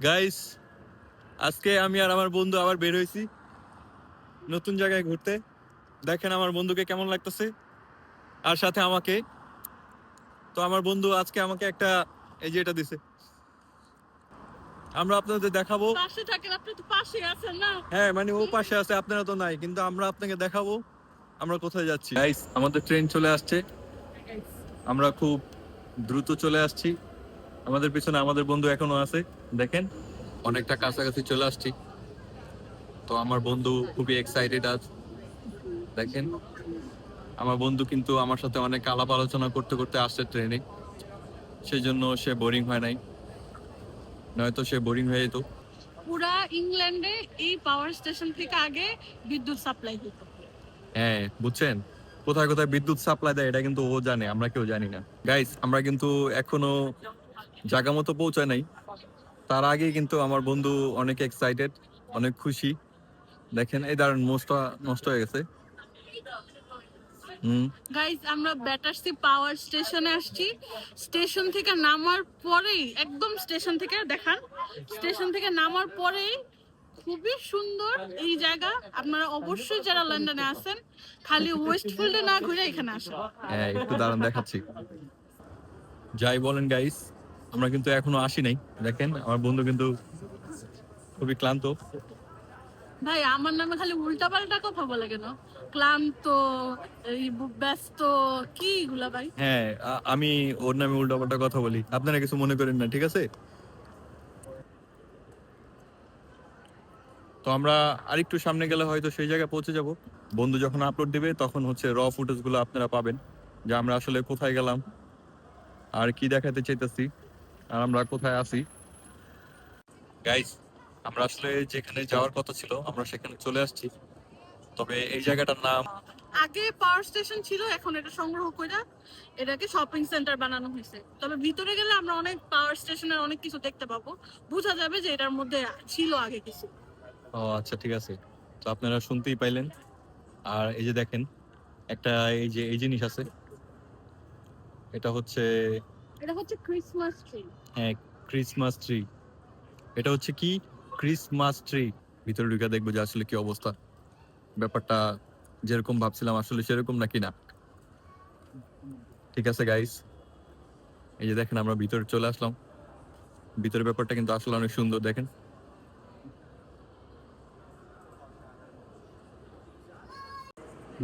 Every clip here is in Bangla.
গাইস আজকে আমি আর আমার বন্ধু আবার বের হয়েছি নতুন জায়গায় ঘুরতে। দেখেন আমার বন্ধুকে কেমন লাগতেছে আর সাথে আমাকে। তো আমার বন্ধু আজকে আমাকে একটা এই যে এটা দিছে। আমরা আপনাদের দেখাবো। পাশে থাকেন আপনি তো পাশে আছেন না? হ্যাঁ মানে ও পাশে আছে আপনারা তো নাই কিন্তু আমরা আপনাকে দেখাবো আমরা কোথায় যাচ্ছি। গাইস আমাদের ট্রেন চলে আসছে। আমরা খুব দ্রুত চলে আসছি। আমাদের পিছনে আমাদের বন্ধু এখনও আছে। দেখেন? অনেকটা কাছাকাছি চলে আসছি। তো আমার বন্ধু খুবই এক্সাইটেড আজ। দেখেন? আমার বন্ধু কিন্তু আমার সাথে অনেক আলাপ আলোচনা করতে করতে আসছে ট্রেনে সেই জন্য সে বোরিং হয় নাই। নয়তো সে বোরিং হয়ে যেত। পুরা ইংল্যান্ডে এই পাওয়ার স্টেশন থেকে আগে বিদ্যুৎ সাপ্লাই হতো হ্যাঁ বুঝছেন? কোথায় কোথায় বিদ্যুৎ সাপ্লাই দেয় এটা কিন্তু ও জানে আমরা কেউ জানি না। গাইস আমরা কিন্তু এখনও জায়গা মতো পৌঁছায় নাই। তার আগে কিন্তু আমার বন্ধু অনেক এক্সাইটেড অনেক খুশি। দেখেন এই দাঁড়ান মোষটা নষ্ট হয়ে গেছে। গাইজ আমরা ব্যাটারসি পাওয়ার স্টেশনে আসছি। স্টেশন থেকে নামার পরেই একদম স্টেশন থেকে দেখান। স্টেশন থেকে নামার পরেই খুবই সুন্দর এই জায়গা। আপনারা অবশ্যই যারা লন্ডনে আছেন খালি ওয়েস্টফিল্ডে না ঘুরে এখানে আসেন। হ্যাঁ একটু দাঁড়ান দেখাচ্ছি। যাই বলেন গাইস আমরা কিন্তু এখনও আসি নাই। দেখেন আমার বন্ধু কিন্তু খুবই ক্লান্ত। ভাই আমার নামে খালি উল্টাপাল্টা কথা বলে কেন? ক্লান্ত ব্যস্ত কি এগুলা ভাই? হ্যাঁ আমি ওর নামে উল্টাপাল্টা কথা বলি। আপনারা কিছু মনে করেন না ঠিক আছে? তো আমরা আরেকটু সামনে গেলে হয়তো সেই জায়গায় পৌঁছে যাব। বন্ধু যখন আপলোড দিবে তখন হচ্ছে র ফুটেজগুলো আপনারা পাবেন। যে আমরা আসলে কোথায় গেলাম আর কি দেখাতে চাইতেছি। আর আমরা কোথায় আছি? গাইস আমরা আসলে যেখানে যাওয়ার কথা ছিল আমরা সেখানে চলে আসছি। তবে এই জায়গাটার নাম আগে পাওয়ার স্টেশন ছিল এখন এটা সংগ্রহ করে এটাকে শপিং সেন্টার বানানো হয়েছে তবে ভিতরে গেলে আমরা অনেক পাওয়ার স্টেশনের অনেক কিছু দেখতে পাবো। বোঝা যাবে যে এটার মধ্যে ছিল আগে কিছু। ও আচ্ছা ঠিক আছে। তো আপনারা শুনতেই পাইলেন। আর এই যে দেখেন একটা এই যে এই জিনিস আছে। এটা হচ্ছে এটা হচ্ছে ক্রিসমাস ট্রি হ্যাঁ ক্রিসমাস ট্রি এটা হচ্ছে কি? ক্রিসমাস ট্রি ভিতরে ঢুকে দেখব যে আসলে কি অবস্থা। ব্যাপারটা যেরকম ভাবছিলাম আসলে সেরকম নাকি না? ঠিক আছে গাইস এই যে দেখেন, আমরা ভিতরে চলে আসলাম। ভিতরের ব্যাপারটা কিন্তু আসলে অনেক সুন্দর, দেখেন।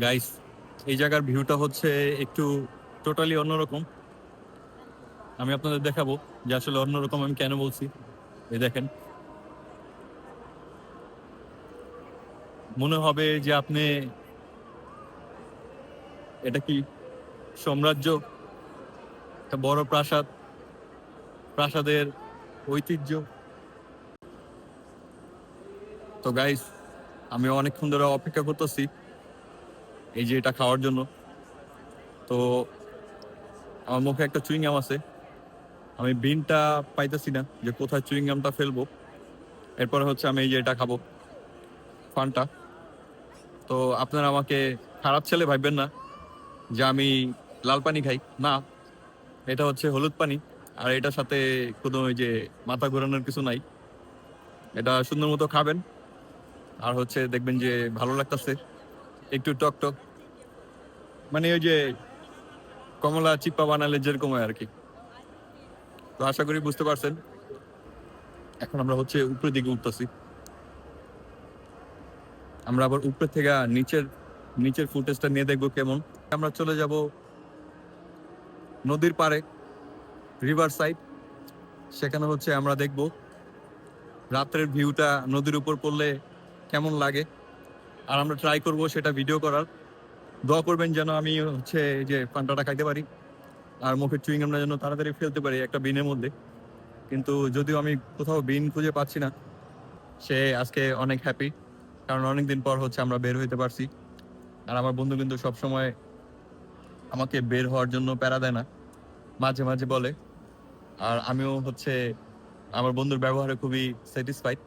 গাইস এই জায়গার ভিউটা হচ্ছে একটু টোটালি অন্যরকম। আমি আপনাদের দেখাবো যে আসলে অন্যরকম আমি কেন বলছি। এই দেখেন। মনে হবে যে আপনি এটা কি সাম্রাজ্য? একটা বড় প্রাসাদ, প্রাসাদের ঐতিহ্য। তো গাইস আমি অনেকক্ষণ ধরে অপেক্ষা করতেছি এই যে এটা খাওয়ার জন্য। তো আমার মুখে একটা চুইংগাম আছে। আমি বিনটা পাইতেছি না যে কোথায় চুইংগামটা ফেলব। এরপরে হচ্ছে আমি এই যে এটা খাব, ফানটা। তো আপনারা আমাকে খারাপ ছেলে ভাববেন না যে আমি লাল পানি খাই। না, এটা হচ্ছে হলুদ পানি, আর এটার সাথে কোনো ওই যে মাথা ঘোরানোর কিছু নাই। এটা সুন্দর মতো খাবেন, আর হচ্ছে দেখবেন যে ভালো লাগতেছে। একটু টক টক মানে ওই যে কমলা চিপ্পা বানালে যেরকম হয় আর কি। তো আশা করি বুঝতে পারছেন। এখন আমরা হচ্ছে উপরের দিকে উঠতেছি। আমরা আবার উপরে থেকে নিচের নিচের ফুটেজটা নিয়ে দেখব কেমন। আমরা চলে যাব নদীর পাড়ে, রিভার সাইড। সেখানে হচ্ছে আমরা দেখব রাত্রের ভিউটা নদীর উপর পড়লে কেমন লাগে। আর আমরা ট্রাই করব সেটা ভিডিও করার। দোয়া করবেন যেন আমি হচ্ছে যে পান্তাটা খাইতে পারি। আর মুখের চুইংগামটা যেন তাড়াতাড়ি ফেলতে পারি একটা বিনের মধ্যে। কিন্তু যদিও আমি কোথাও বিন খুঁজে পাচ্ছি না, সে আজকে অনেক হ্যাপি কারণ অনেক দিন পর হচ্ছে আমরা বের হইতে পারছি। আর আমার বন্ধু কিন্তু সব সময় আমাকে বের হওয়ার জন্য প্যারা দেয় না, মাঝে মাঝে বলে। আর আমিও হচ্ছে আমার বন্ধুর ব্যবহারে খুবই স্যাটিসফাইড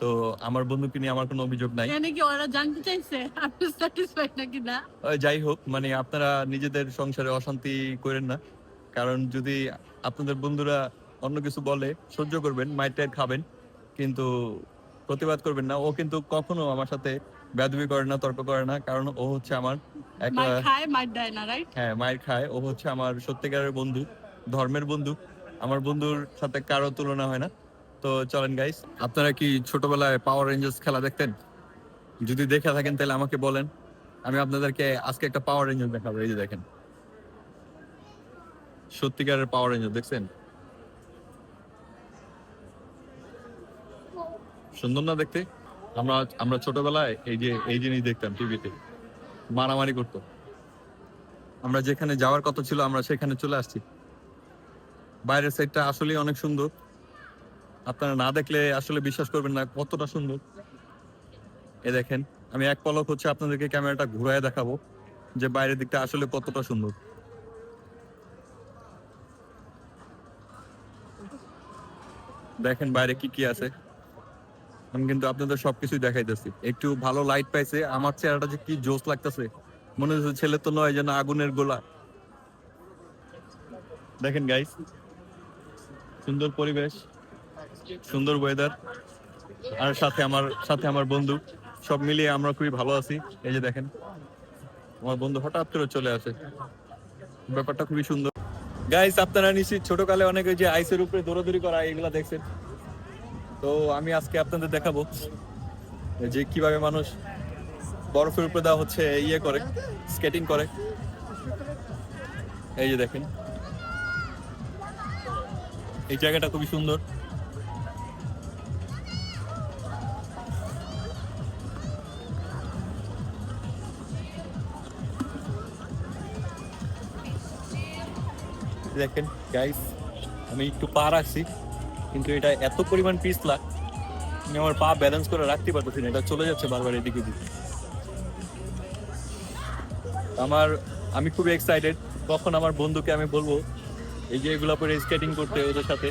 তো আমার বন্ধুকে নিয়ে আমার কোনো অভিযোগ নাই। এখানে কি ওরা জানতে চাইছে? আপনি স্যাটিসফাইড নাকি না? যাই হোক মানে আপনারা নিজেদের সংসারে অশান্তি করেন না। কারণ যদি আপনাদের বন্ধুরা অন্য কিছু বলে সহ্য করবেন মাইটের খাবেন কিন্তু প্রতিবাদ করবেন না। ও কিন্তু কখনো আমার সাথে বেদবি করে না তর্ক করে না কারণ ও হচ্ছে আমার একটা হ্যাঁ মায়ের খায়। ও হচ্ছে আমার সত্যিকারের বন্ধু ধর্মের বন্ধু। আমার বন্ধুর সাথে কারও তুলনা হয় না। তো চলেন গাইস আপনারা কি ছোটবেলায় পাওয়ার রেঞ্জার্স খেলা দেখতেন? যদি দেখে থাকেন তাহলে আমাকে বলেন, আমি আপনাদেরকে আজকে একটা পাওয়ার রেঞ্জার দেখাবো, এই যে দেখেন। সত্যিকারের পাওয়ার রেঞ্জার দেখছেন? সুন্দর না দেখতে? আমরা আমরা ছোটবেলায় এই যে, এই জিনিস দেখতাম টিভিতে, মারামারি করতো। আমরা যেখানে যাওয়ার কথা ছিল, আমরা সেখানে চলে আসছি। বাইরের সাইডটা আসলেই অনেক সুন্দর। আপনারা না দেখলে আসলে বিশ্বাস করবেন না কতটা সুন্দর। এ দেখেন, আমি এক পলক হচ্ছে আপনাদেরকে ক্যামেরাটা ঘুরায় দেখাবো যে বাইরের দিকটা আসলে কতটা সুন্দর। দেখেন বাইরে কি কি আছে। আমি কিন্তু আপনাদের সবকিছুই দেখাইতেছি। একটু ভালো লাইট পাইছে, আমার চেহারাটা যে কি জোস লাগতেছে। মনে হচ্ছে ছেলে তো নয়, যেন আগুনের গোলা। দেখেন গাইস সুন্দর পরিবেশ। সুন্দর ওয়েদার আর সাথে আমার সাথে আমার বন্ধু, সব মিলিয়ে আমরা খুবই ভালো আছি। এই যে দেখেন, আমার বন্ধু হঠাৎ করে চলে আসে। ব্যাপারটা খুবই সুন্দর। গাইস আপনারা নিশ্চিত ছোটকালে অনেক যে আইসের উপরে দৌড়াদৌড়ি করা এগুলা দেখছেন। তো আমি আজকে আপনাদের দেখাবো যে কীভাবে মানুষ বরফের উপরে দেওয়া হচ্ছে ইয়ে করে স্কেটিং করে। এই যে দেখেন, এই জায়গাটা খুবই সুন্দর। দেখেন গাইস আমি একটু পা রাখছি কিন্তু এটা এত পরিমাণ পিছলা। আমি আমার পা ব্যালেন্স করে রাখতে পারতেছি না, এটা চলে যাচ্ছে বারবার এদিকে দিকে আমার, আমি খুবই এক্সাইটেড কখন আমার বন্ধুকে আমি বলব, এই যে এগুলো পরে স্কেটিং করতে ওদের সাথে।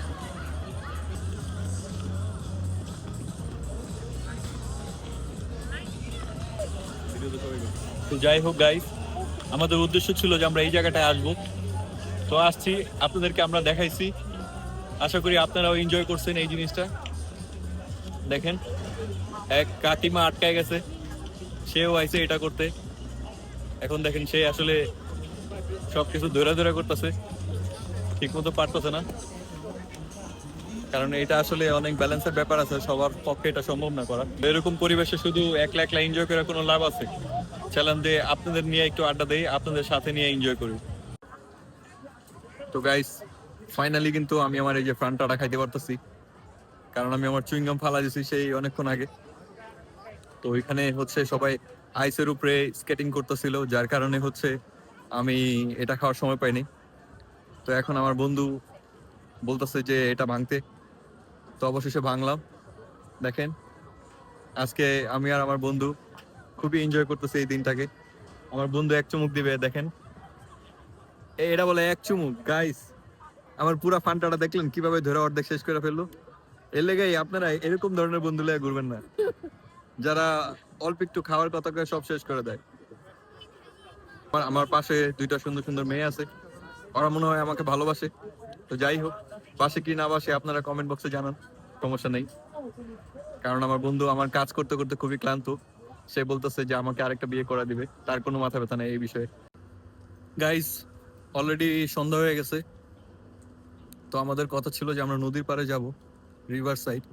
তো যাই হোক গাইস আমাদের উদ্দেশ্য ছিল যে আমরা এই জায়গাটায় আসব। তো আসছি, আপনাদেরকে আমরা দেখাইছি। আশা করি আপনারাও এনজয় করছেন এই জিনিসটা। দেখেন, এক কাকিমা আটকায় গেছে। সেও আইছে এটা করতে। এখন দেখেন, সে আসলে সবকিছু ধরে ধরে করতেছে। ঠিক মতো পারতেছে না। কারণ এটা আসলে অনেক ব্যালেন্সের ব্যাপার আছে, সবার পক্ষে এটা সম্ভব না করা। এরকম পরিবেশে শুধু একলা একলা এনজয় করে কোনো লাভ আছে? চ্যালেঞ্জ দিয়ে আপনাদের নিয়ে একটু আড্ডা দেই, আপনাদের সাথে নিয়ে এনজয় করি। তো গাইস ফাইনালি কিন্তু আমি আমার এই যে ফ্রান্টাটা খাইতে পারতেছি। কারণ আমি আমার চুইংগাম ফালা দিছি সেই অনেকক্ষণ আগে। তো ওইখানে হচ্ছে সবাই আইসের উপরে স্কেটিং করতেছিল, যার কারণে হচ্ছে আমি এটা খাওয়ার সময় পাইনি। তো এখন আমার বন্ধু বলতেছে যে এটা ভাঙতে। তো অবশেষে ভাঙলাম। দেখেন, আজকে আমি আর আমার বন্ধু খুবই এনজয় করতেছি এই দিনটাকে। আমার বন্ধু এক চুমুক দিবে, দেখেন। এটা বলে এক চুমুক গাইস আমার পুরা ফান্টাটা দেখলেন, কীভাবে ধরে অর্ধেক শেষ করে ফেলল? এর লেগেই আপনারা এরকম ধরনের বন্ধু লেগে ঘুরবেন না। যারা অল্প একটু খাওয়ার কথা করে সব শেষ করে দেয়। আমার- পাশে দুইটা সুন্দর সুন্দর মেয়ে আছে। ওরা মনে হয় আমাকে ভালোবাসে। তো যাই হোক, পাশে কি না বাসে আপনারা কমেন্ট বক্সে জানান, সমস্যা নেই। কারণ আমার বন্ধু আমার কাজ করতে করতে খুবই ক্লান্ত। সে বলতেছে যে আমাকে আরেকটা বিয়ে করা দিবে, তার কোনো মাথা ব্যথা নেই এই বিষয়ে। গাইস অলরেডি সন্ধ্যা হয়ে গেছে। তো আমাদের কথা ছিল যে আমরা নদীর পাড়ে যাব রিভার সাইড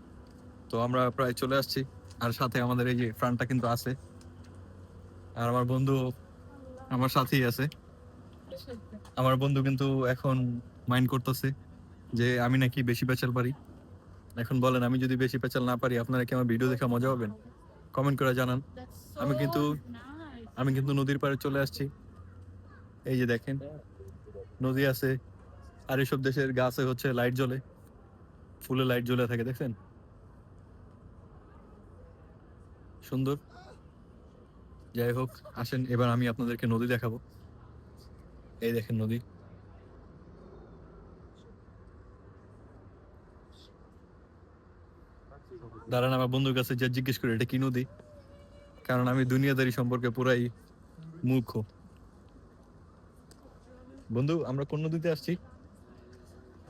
তো আমরা প্রায় চলে আসছি, আর সাথে আমাদের এই যে ফ্রান্টটা কিন্তু আছে। আর আমার বন্ধু আমার সাথেই আছে। আমার বন্ধু কিন্তু এখন মাইন্ড করতেছে যে আমি নাকি বেশি পেঁচাল পারি। এখন বলেন, আমি যদি বেশি পেঁচাল না পারি, আপনারা কি আমার ভিডিও দেখে মজা পাবেন কমেন্ট করে জানান। আমি কিন্তু- আমি কিন্তু নদীর পাড়ে চলে আসছি। এই যে দেখেন। নদী আছে, আর এসব দেশের গাছে হচ্ছে লাইট জ্বলে, ফুলে লাইট জ্বলে থাকে, দেখছেন? সুন্দর। যাই হোক, আসেন, এবার আমি আপনাদেরকে নদী দেখাবো। এই দেখেন নদী। দাঁড়ান, আমার বন্ধুর কাছে যা জিজ্ঞেস করি, এটা কি নদী? কারণ আমি দুনিয়াদারি সম্পর্কে পুরাই মূর্খ। বন্ধু আমরা কোন নদীতে আসছি?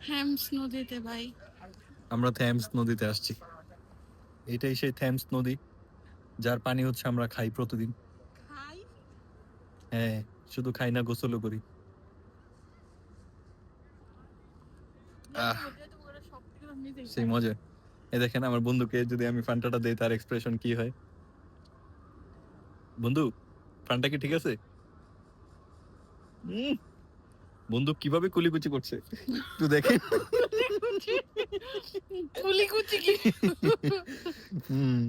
হ্যামস নদীতে ভাই। আমরা থ্যামস নদীতে আসছি। এটাই সেই থ্যামস নদী যার পানি হচ্ছে আমরা খাই প্রতিদিন। খাই? হ্যাঁ শুধু খাই না গোসলও করি। আহ। সেই মজা। এই দেখেন আমার বন্ধুকে যদি আমি ফান্টাটা দেই তার এক্সপ্রেশন কি হয়? বন্ধু ফান্টা কি ঠিক আছে? উম, বন্ধু কীভাবে কুলিকুচি করছে? তুই দেখে। কুলি কুচি কি? হুম,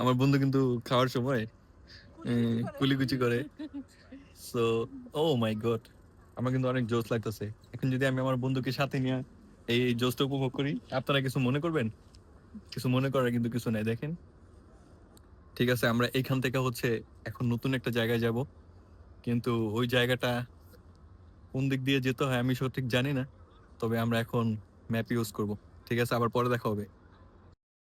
আমার বন্ধু কিন্তু খাওয়ার সময় কুলিকুচি করে। সো ও মাই গড আমার কিন্তু অনেক জোস লাগতেছে। এখন যদি আমি আমার বন্ধুকে সাথে নিয়ে এই জোসটা উপভোগ করি আপনারা কিছু মনে করবেন? কিছু মনে করার কিন্তু কিছু নাই দেখেন। ঠিক আছে আমরা এইখান থেকে হচ্ছে এখন নতুন একটা জায়গায় যাব। কিন্তু ওই জায়গাটা কোন দিক দিয়ে যেতে হয় আমি সঠিক জানি না, তবে আমরা এখন ম্যাপ ইউজ করব। ঠিক আছে, আবার পরে দেখা হবে।